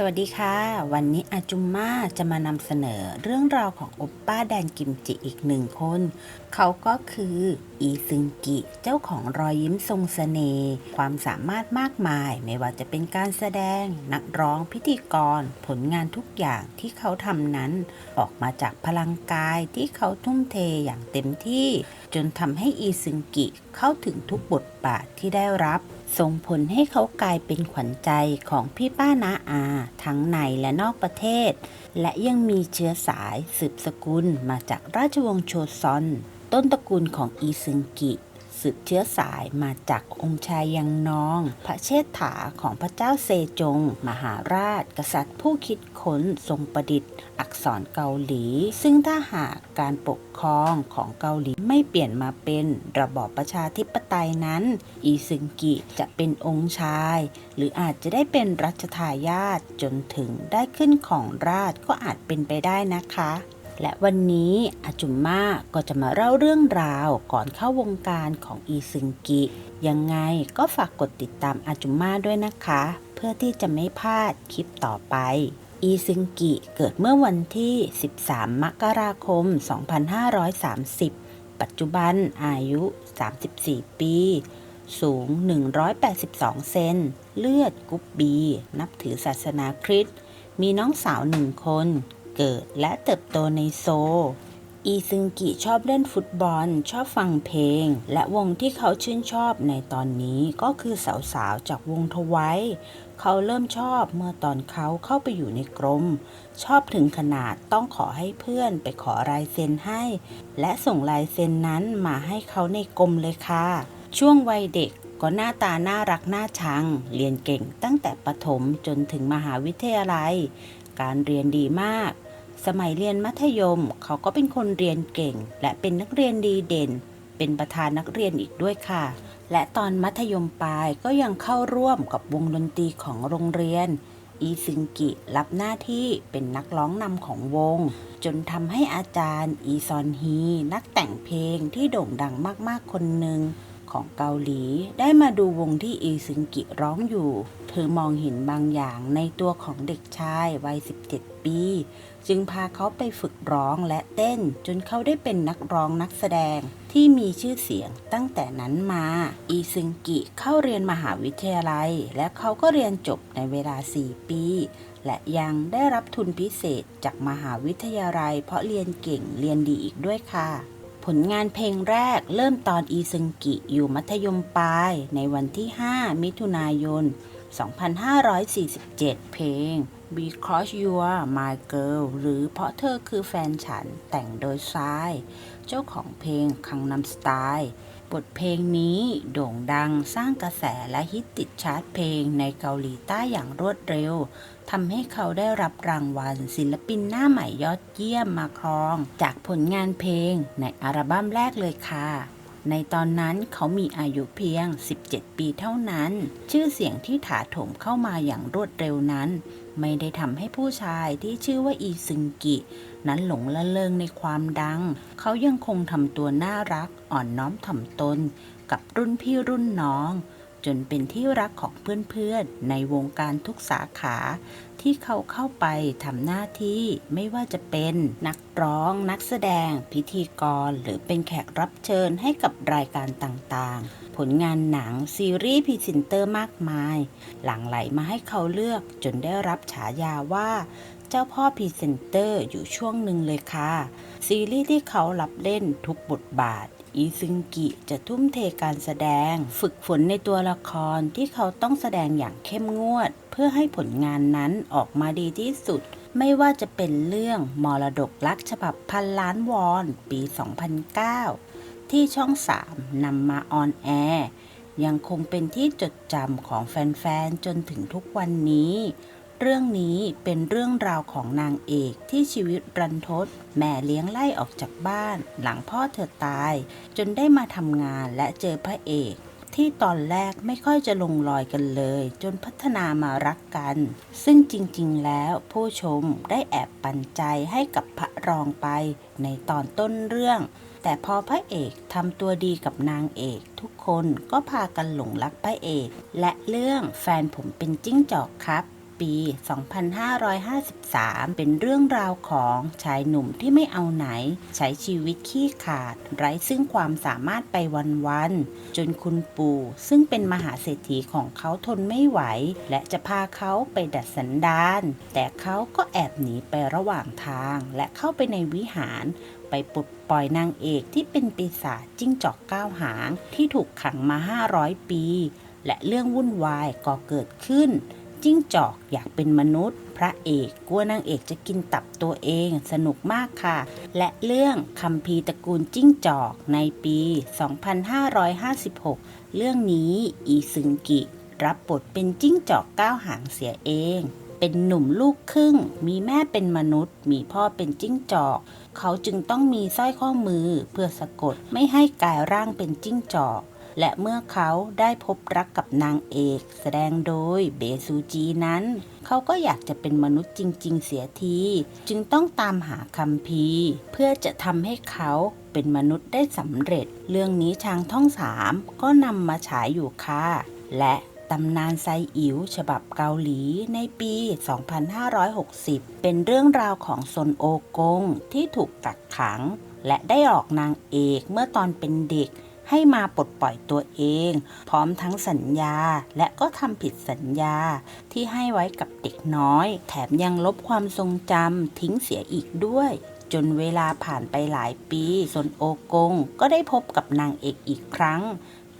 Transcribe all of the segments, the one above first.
สวัสดีค่ะ วันนี้อาจุมมาจะมานำเสนอเรื่องราวของอปป้าแดนกิมจิอีกหนึ่งคน เขาก็คือ อีซึงกิ เจ้าของรอยยิ้มทรงสเสน่ห์ความสามารถมากมาย ไม่ว่าจะเป็นการแสดง นักร้องพิธีกร ผลงานทุกอย่างที่เขาทำนั้น ออกมาจากพลังกายที่เขาทุ่มเทอย่างเต็มที่ จนทำให้อีซึงกิเข้าถึงทุกบทบาทที่ได้รับ ส่งผลให้เขากลายเป็นขวัญใจของพี่ป้านาอา ทั้งในและนอกประเทศ และยังมีเชื้อสายสืบสกุลมาจากราชวงศ์โชซอน ต้นตระกูลของอีซึงกิ สืบเชื้อสายมาจากองค์ชายยังนอง พระเชษฐาของพระเจ้าเซจง มหาราช กษัตริย์ผู้คิดค้นทรงประดิษฐ์ อักษรเกาหลี ซึ่งถ้าหากการปกครองของเกาหลีไม่เปลี่ยนมาเป็นระบอบประชาธิปไตยนั้น อีซึงกิจะเป็นองค์ชาย หรืออาจจะได้เป็นรัชทายาทจนถึงได้ขึ้นของราชก็อาจเป็นไปได้นะคะ และวันนี้อาจุมมาก็จะมาเล่าเรื่องราวก่อนเข้าวงการของอีซึงกิ ยังไงก็ฝากกดติดตามอาจุมมาด้วยนะคะ เพื่อที่จะไม่พลาดคลิปต่อไป อีซึงกิเกิดเมื่อวันที่ 13 มกราคม 2530 ปัจจุบันอายุ 34 ปี สูง 182 เซน เลือดกรุ๊ปบี นับถือศาสนาคริสต์ มีน้องสาวหนึ่งคน เกิดและเติบโตในโซ อีซึงกิชอบเล่นฟุตบอล ชอบฟังเพลง และวงที่เขาชื่นชอบในตอนนี้ก็คือสาวๆ จากวงทไว้เขาเริ่มชอบเมื่อตอนเขาเข้าไปอยู่ในกรม ชอบถึงขนาดต้องขอให้เพื่อนไปขอลายเซ็นให้ และส่งลายเซ็นนั้นมาให้เขาในกรมเลยค่ะ ช่วงวัยเด็กก็หน้าตาน่ารักน่าชัง เรียนเก่งตั้งแต่ประถมจนถึงมหาวิทยาลัย การเรียนดีมาก สมัยเรียนมัธยมเขาก็เป็นคนเรียนเก่ง และเป็นนักเรียนดีเด่น เป็นประธานนักเรียนอีกด้วยค่ะ และตอนมัธยมปลายก็ยังเข้าร่วมกับวงดนตรีของโรงเรียน อีซึงกิรับหน้าที่เป็นนักร้องนำของวง จนทำให้อาจารย์ อีซอนฮี นักแต่งเพลงที่โด่งดังมากๆคนหนึ่ง ของเกาหลี ได้มาดูวงที่อีซึงกิร้องอยู่ เธอมองเห็นบางอย่างในตัวของเด็กชายวัย 17 ปี จึงพาเขาไปฝึกร้องและเต้น จนเขาได้เป็นนักร้องนักแสดงที่มีชื่อเสียงตั้งแต่นั้นมา อีซึงกิเข้าเรียนมหาวิทยาลัย และเขาก็เรียนจบในเวลา 4 ปี และยังได้รับทุนพิเศษจากมหาวิทยาลัย เพราะเรียนเก่งเรียนดีอีกด้วยค่ะ ผลงานเพลงแรกเริ่มตอนอีซึงกิอยู่มัธยมปลาย ในวันที่ 5 มิถุนายน 2547 เพลง Because You Are My Girl หรือเพราะเธอคือแฟนฉันแต่งโดยซาย เจ้าของเพลงคังนำสไตล์ บทเพลงนี้โด่งดังสร้างกระแสและฮิตติดชาร์ตเพลงในเกาหลีใต้อย่างรวดเร็วทำให้เขาได้รับรางวัล ศิลปินหน้าใหม่ยอดเยี่ยมมาครอง จากผลงานเพลงในอัลบั้มแรกเลยค่ะ ในตอนนั้นเขามีอายุเพียง 17 ปีเท่านั้น ชื่อเสียงที่ถาโถมเข้ามาอย่างรวดเร็วนั้น ไม่ได้ทำให้ผู้ชายที่ชื่อว่าอีซึงกินั้นหลงละเลงในความดัง เขายังคงทำตัวน่ารักอ่อนน้อมถ่อมตน กับรุ่นพี่รุ่นน้อง จนเป็นที่รักของเพื่อนๆ ในวงการทุกสาขา ที่เขาเข้าไปทำหน้าที่ไม่ว่าจะเป็นนักร้อง นักแสดง พิธีกร หรือเป็นแขกรับเชิญให้กับรายการต่างๆผลงานหนังซีรีส์พรีเซนเตอร์มากมาย หลั่งไหลมาให้เขาเลือกจนได้รับฉายาว่า เจ้าพ่อพรีเซนเตอร์อยู่ช่วงหนึ่งเลยค่ะ ซีรีส์ที่เขารับเล่นทุกบทบาท อีซึงกิจะทุ่มเทการแสดง ฝึกฝนในตัวละครที่เขาต้องแสดงอย่างเข้มงวด เพื่อให้ผลงานนั้นออกมาดีที่สุดไม่ว่าจะเป็นเรื่องมรดกรักฉบับพันล้านวอน ปี 2009 ที่ช่อง 3นำมาออนแอร์ยังคงเป็นที่จดจำของแฟน ๆ จนถึงทุกวันนี้ เรื่องนี้เป็นเรื่องราวของนางเอกที่ชีวิตรันทด แม่เลี้ยงไล่ออกจากบ้าน หลังพ่อเธอตาย จนได้มาทำงานและเจอพระเอก ที่ตอนแรกไม่ค่อยจะลงรอยกันเลย จนพัฒนามารักกัน ซึ่งจริงๆ แล้วผู้ชมได้แอบปันใจให้กับพระรองไปในตอนต้นเรื่องแต่พอพระเอกทำตัวดีกับนางเอก ทุกคนก็พากันหลงรักพระเอก และเรื่องแฟนผมเป็นจิ้งจอกครับ ปี 2553 เป็นเรื่องราวของชายหนุ่มที่ไม่เอาไหน ใช้ชีวิตขี้ขาด ไร้ซึ่งความสามารถไปวันๆ จนคุณปู่ซึ่งเป็นมหาเศรษฐีของเขาทนไม่ไหว และจะพาเขาไปดัดสันดาน แต่เขาก็แอบหนีไประหว่างทาง และเข้าไปในวิหารไปปลดปล่อยนางเอกที่เป็นปีศาจจิ้งจอกก้าวหางที่ถูกขังมา 500 ปี และเรื่องวุ่นวายก็เกิดขึ้น จิ้งจอกอยากเป็นมนุษย์ พระเอกกลัวนางเอกจะกินตับตัวเองสนุกมากค่ะ และเรื่องคัมภีร์ตระกูลจิ้งจอกในปี 2556 เรื่องนี้อีซึงกิ รับบทเป็นจิ้งจอกก้าวหางเสียเอง เป็นหนุ่มลูกครึ่ง มีแม่เป็นมนุษย์ มีพ่อเป็นจิ้งจอก เขาจึงต้องมีสร้อยข้อมือเพื่อสะกดไม่ให้กลายร่างเป็นจิ้งจอก และเมื่อเขาได้พบรักกับนางเอก แสดงโดยเบซูจีนั้น เขาก็อยากจะเป็นมนุษย์จริง ๆ เสียที จึงต้องตามหาคัมภีร์เพื่อจะทำให้เขาเป็นมนุษย์ได้สำเร็จ เรื่องนี้ทางท่องสามก็นำมาฉายอยู่ค่ะ และตำนานไซอิ๋วฉบับเกาหลีในปี 2560 เป็นเรื่องราวของซนโอกงที่ถูกกักขัง และได้ออกนางเอกเมื่อตอนเป็นเด็ก ให้มาปลดปล่อยตัวเอง พร้อมทั้งสัญญาและก็ทำผิดสัญญาที่ให้ไว้กับเด็กน้อย แถมยังลบความทรงจำทิ้งเสียอีกด้วย จนเวลาผ่านไปหลายปีสนโอกงก็ได้พบกับนางเอกอีกครั้ง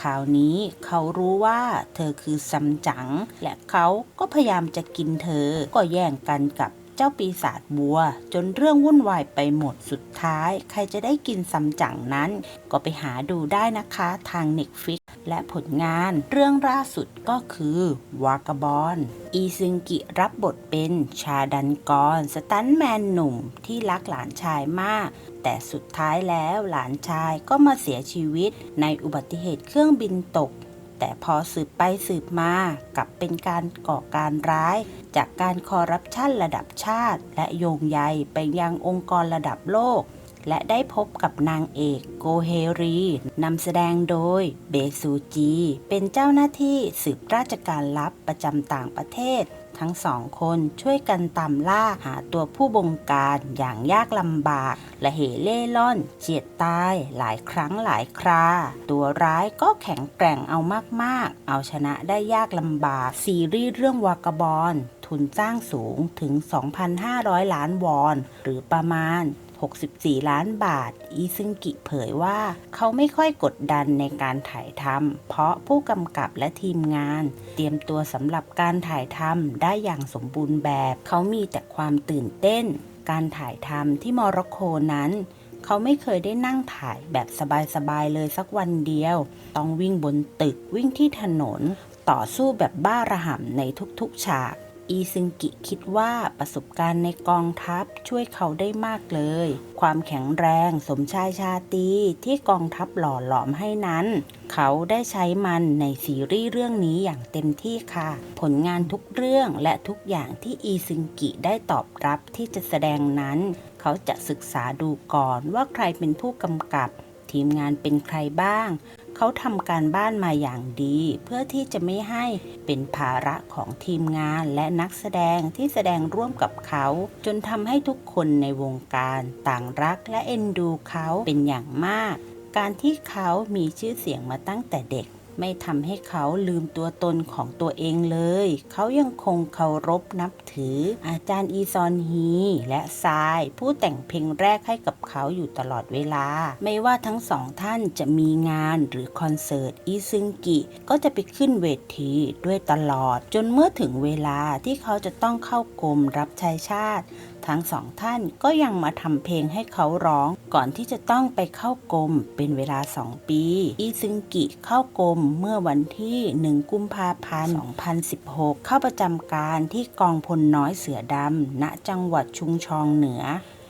คราวนี้เขารู้ว่าเธอคือซัมจั๋งและเขาก็พยายามจะกินเธอก็แย่งกันกับ เจ้าปีศาจบัว จนเรื่องวุ่นวายไปหมดสุดท้าย ใครจะได้กินซัมจั๋งนั้น ก็ไปหาดูได้นะคะทาง Netflix และผลงานเรื่องล่าสุดก็คือวากาบอน อีซึงกิรับบทเป็นชาดันกร สตันแมนหนุ่มที่รักหลานชายมาก แต่สุดท้ายแล้วหลานชายก็มาเสียชีวิตในอุบัติเหตุเครื่องบินตก แต่พอสืบไปสืบมากลับเป็นการก่อการร้าย จากการคอร์รัปชันระดับชาติ และโยงใยไปยังองค์กรระดับโลก และได้พบกับนางเอกโกเฮรีนำแสดงโดยเบซูจี เป็นเจ้าหน้าที่สืบราชการลับประจำต่างประเทศ ทั้งสองคนช่วยกันตามล่าหาตัวผู้บงการอย่างยากลำบาก และเหเล่ร่อนเจียดตายหลายครั้งหลายครา ตัวร้ายก็แข็งแกร่งเอามากๆ เอาชนะได้ยากลำบาก ซีรีส์เรื่องวากาบอลทุนจ้างสูงถึง 2,500 ล้านวอน หรือประมาณ 64 ล้านบาท อีซึงกิเผยว่า เขาไม่ค่อยกดดันในการถ่ายทำเพราะผู้กำกับและทีมงาน เตรียมตัวสำหรับการถ่ายทำได้อย่างสมบูรณ์แบบ เขามีแต่ความตื่นเต้น การถ่ายทำที่โมร็อกโกนั้นเขาไม่เคยได้นั่งถ่ายแบบสบายๆเลยสักวันเดียว ต้องวิ่งบนตึกวิ่งที่ถนน ต่อสู้แบบบ้าระห่ำในทุกๆฉาก อีซึงกิคิดว่าประสบการณ์ในกองทัพช่วยเขาได้มากเลย ความแข็งแรงสมชายชาตีที่กองทัพหล่อหลอมให้นั้น เขาได้ใช้มันในซีรีส์เรื่องนี้อย่างเต็มที่ค่ะ ผลงานทุกเรื่องและทุกอย่างที่อีซึงกิได้ตอบรับที่จะแสดงนั้น เขาจะศึกษาดูก่อนว่าใครเป็นผู้กำกับ ทีมงานเป็นใครบ้าง เขาทำการบ้านมาอย่างดี เพื่อที่จะไม่ให้เป็นภาระของทีมงานและนักแสดงที่แสดงร่วมกับเขา จนทำให้ทุกคนในวงการต่างรักและเอ็นดูเขาเป็นอย่างมาก การที่เขามีชื่อเสียงมาตั้งแต่เด็ก ไม่ทำให้เขาลืมตัวตนของตัวเองเลย เขายังคงเคารพนับถือ อาจารย์อีซอนฮี และทราย ผู้แต่งเพลงแรกให้กับเขาอยู่ตลอดเวลา ไม่ว่าทั้งสองท่านจะมีงานหรือคอนเสิร์ตอีซึงกิ ก็จะไปขึ้นเวทีด้วยตลอด จนเมื่อถึงเวลาที่เขาจะต้องเข้ากรมรับใช้ชาติ ทั้งสองท่านก็ยังมาทำเพลงให้เขาร้อง ก่อนที่จะต้องไปเข้ากรมเป็นเวลา 2 ปี อีซึงกิเข้ากรมเมื่อวันที่ 1 กุมภาพันธ์ 2016 เข้าประจำการที่กองพลน้อยเสือดำณจังหวัดชุงชองเหนือ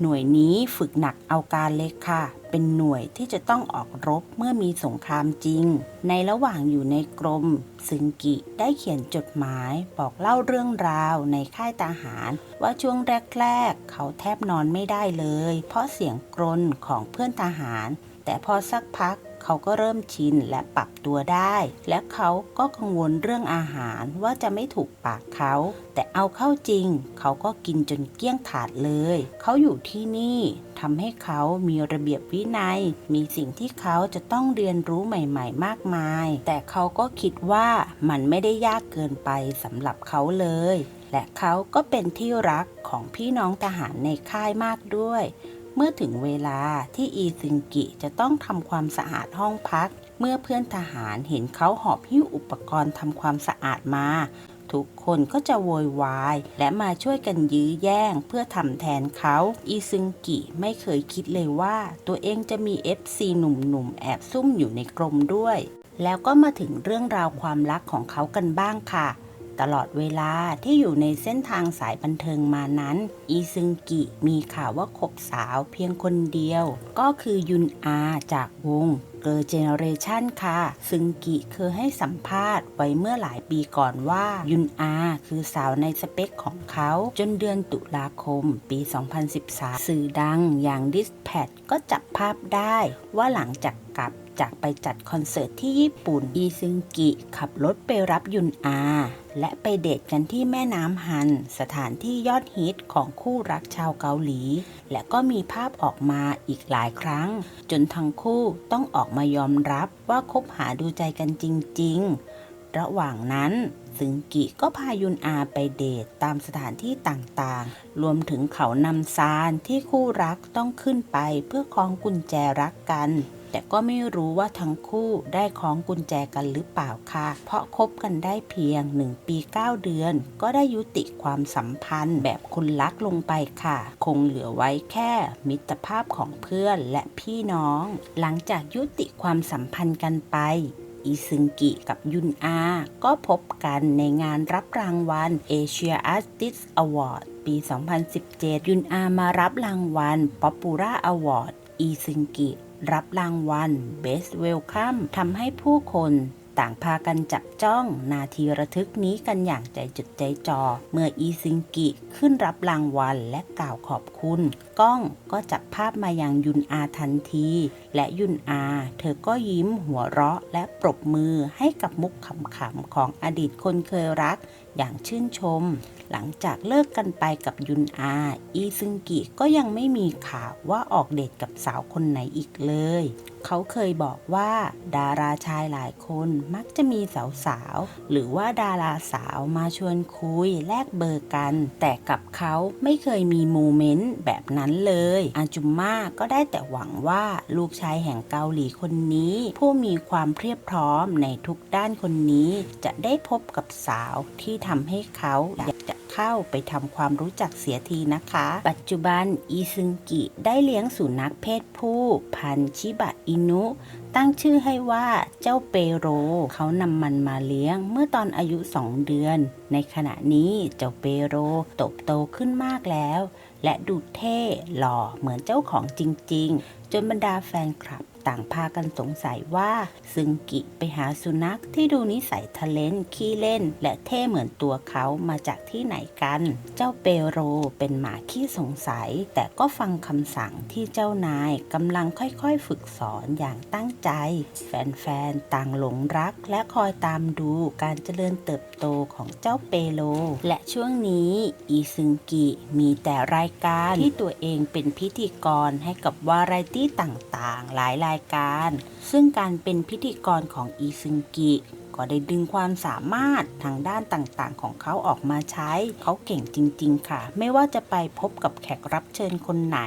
หน่วยนี้ฝึกหนักเอาการเลยค่ะ เป็นหน่วยที่จะต้องออกรบเมื่อมีสงครามจริง ในระหว่างอยู่ในกรม ซึงกิได้เขียนจดหมายบอกเล่าเรื่องราวในค่ายทหาร ว่าช่วงแรกๆ เขาแทบนอนไม่ได้เลย เพราะเสียงกรนของเพื่อนทหาร แต่พอสักพัก เขาก็เริ่มชินและปรับตัวได้ และเขาก็กังวลเรื่องอาหารว่าจะไม่ถูกปากเขา แต่เอาเข้าจริง เขาก็กินจนเกลี้ยงถาดเลย เขาอยู่ที่นี่ทำให้เขามีระเบียบวินัย มีสิ่งที่เขาจะต้องเรียนรู้ใหม่ ๆ มากมาย แต่เขาก็คิดว่ามันไม่ได้ยากเกินไปสำหรับเขาเลย และเขาก็เป็นที่รักของพี่น้องทหารในค่ายมากด้วย เมื่อถึงเวลาที่อีซึงกิจะต้องทำความสะอาดห้องพัก เมื่อเพื่อนทหารเห็นเขาหอบหิ้วอุปกรณ์ทำความสะอาดมา ทุกคนก็จะโวยวาย และมาช่วยกันยื้อแย่งเพื่อทำแทนเขา อีซึงกิไม่เคยคิดเลยว่า ตัวเองจะมี FC หนุ่มๆ แอบซุ่มอยู่ในกรมด้วย แล้วก็มาถึงเรื่องราวความรักของเขากันบ้างค่ะ ตลอดเวลาที่อยู่ในเส้นทางสายบันเทิงมานั้น อีซึงกิมีข่าวว่าคบสาวเพียงคนเดียว ก็คือยุนอาจากวงเกอร์เจเนเรชันค่ะ ซึงกิเคยให้สัมภาษณ์ไว้เมื่อหลายปีก่อนว่า ยุนอาคือสาวในสเปคของเขา จนเดือนตุลาคมปี 2013 สื่อดังอย่างดิสแพดก็จับภาพได้ว่าหลังจากกลับ จากไปจัดคอนเสิร์ตที่ญี่ปุ่น อีซึงกิ ขับรถไปรับยุนอา และไปเดทกันที่แม่น้ำฮัน สถานที่ยอดฮิตของคู่รักชาวเกาหลี และก็มีภาพออกมาอีกหลายครั้ง จนทั้งคู่ต้องออกมายอมรับว่าคบหาดูใจกันจริง ๆ ระหว่างนั้นซึงกิก็พายุนอาไปเดทตามสถานที่ต่างๆ รวมถึงเขานำซานที่คู่รักต้องขึ้นไปเพื่อคล้องกุญแจรักกัน แต่ก็ไม่รู้ว่าทั้งคู่ได้คล้องกุญแจกันหรือเปล่าค่ะ เพราะคบกันได้เพียง 1 ปี 9 เดือน ก็ได้ยุติความสัมพันธ์แบบคนรักลงไปค่ะ คงเหลือไว้แค่มิตรภาพของเพื่อนและพี่น้อง หลังจากยุติความสัมพันธ์กันไปอีซึงกิกับยุนอา ก็พบกันในงานรับรางวัล Asia Artist Award ปี 2017 ยุนอามารับรางวัล Popura Award อีซึงกิ รับรางวัล Best Welcome ทำให้ผู้คนต่างพากันจับจ้องนาทีระทึกนี้กันอย่างใจจดใจจ่อเมื่ออีซิงกิขึ้นรับรางวัลและกล่าวขอบคุณ กล้องก็จับภาพมายังยุนอาทันที และยุนอา เธอก็ยิ้มหัวเราะและปรบมือให้กับมุกขำๆของอดีตคนเคยรัก อย่างชื่นชม หลังจากเลิกกันไปกับยุนอา อีซึงกิก็ยังไม่มีข่าวว่าออกเดทกับสาวคนไหนอีกเลย เขาเคยบอกว่า ดาราชายหลายคนมักจะมีสาวๆ หรือว่าดาราสาวมาชวนคุยแลกเบอร์กัน แต่กับเขาไม่เคยมีโมเมนต์แบบนั้นเลย อาจุมมาก็ได้แต่หวังว่าลูกชายแห่งเกาหลีคนนี้ ผู้มีความเพียบพร้อมในทุกด้านคนนี้จะได้พบกับสาวที่ทำให้เขาอยากจะเข้าไปทำความรู้จักเสียทีนะคะ ปัจจุบันอีซึงกิได้เลี้ยงสุนัขเพศผู้ พันชิบะอินุ ตั้งชื่อให้ว่าเจ้าเปโร เขานำมันมาเลี้ยงเมื่อตอนอายุสองเดือน ในขณะนี้เจ้าเปโรโตบโตขึ้นมากแล้ว และดูเท่หล่อเหมือนเจ้าของจริง ๆ จนบรรดาแฟนคลับ ต่างพากันสงสัยว่าซึงกิไปหาสุนัขที่ดูนิสัยทะเลนขี้เล่น และเท่เหมือนตัวเขามาจากที่ไหนกัน เจ้าเปโรเป็นหมาขี้สงสัย แต่ก็ฟังคำสั่งที่เจ้านายกำลังค่อยๆ ฝึกสอนอย่างตั้งใจ แฟนๆ ต่างหลงรัก และคอยตามดูการเจริญเติบโตของเจ้าเปโลและช่วงนี้อีซึงกิมีแต่รายการที่ตัวเองเป็นพิธีกรให้กับวาไรตี้ต่างๆ หลายรายการ ซึ่งการเป็นพิธีกรของอีซึงกิก็ได้ดึงความสามารถทางด้านต่างๆ ของเขาออกมาใช้ เขาเก่งจริง ๆ ค่ะ ไม่ว่าจะไปพบกับแขกรับเชิญคนไหน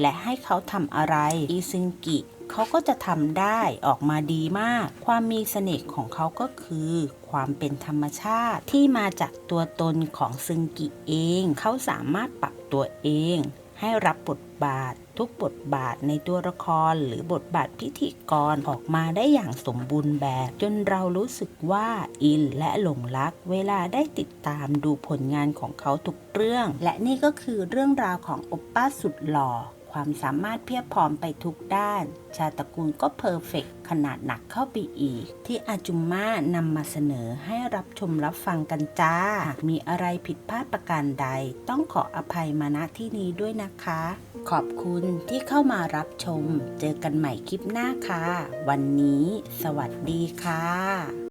และให้เขาทำอะไร อีซึงกิเขาก็จะทำได้ออกมาดีมาก ความมีเสน่ห์ของเขาก็คือ ความเป็นธรรมชาติที่มาจากตัวตนของซึงกิเอง เขาสามารถปรับตัวเอง ให้รับบทบาท ทุกบทบาทในตัวละครหรือบทบาทพิธีกรออกมาได้อย่างสมบูรณ์แบบ จนเรารู้สึกว่าอินและหลงรักเวลาได้ติดตามดูผลงานของเขาทุกเรื่อง และนี่ก็คือเรื่องราวของโอปป้าสุดหล่อความสามารถเพียบพร้อมไปทุกด้าน ชาตกูลก็เพอร์เฟกขนาดหนักเข้าไปอีก ที่อาจุมมานำมาเสนอให้รับชมรับฟังกันจ้า หากมีอะไรผิดพลาดประการใด ต้องขออภัยมาณที่นี้ด้วยนะคะ ขอบคุณที่เข้ามารับชม เจอกันใหม่คลิปหน้าค่ะ วันนี้ สวัสดีค่ะ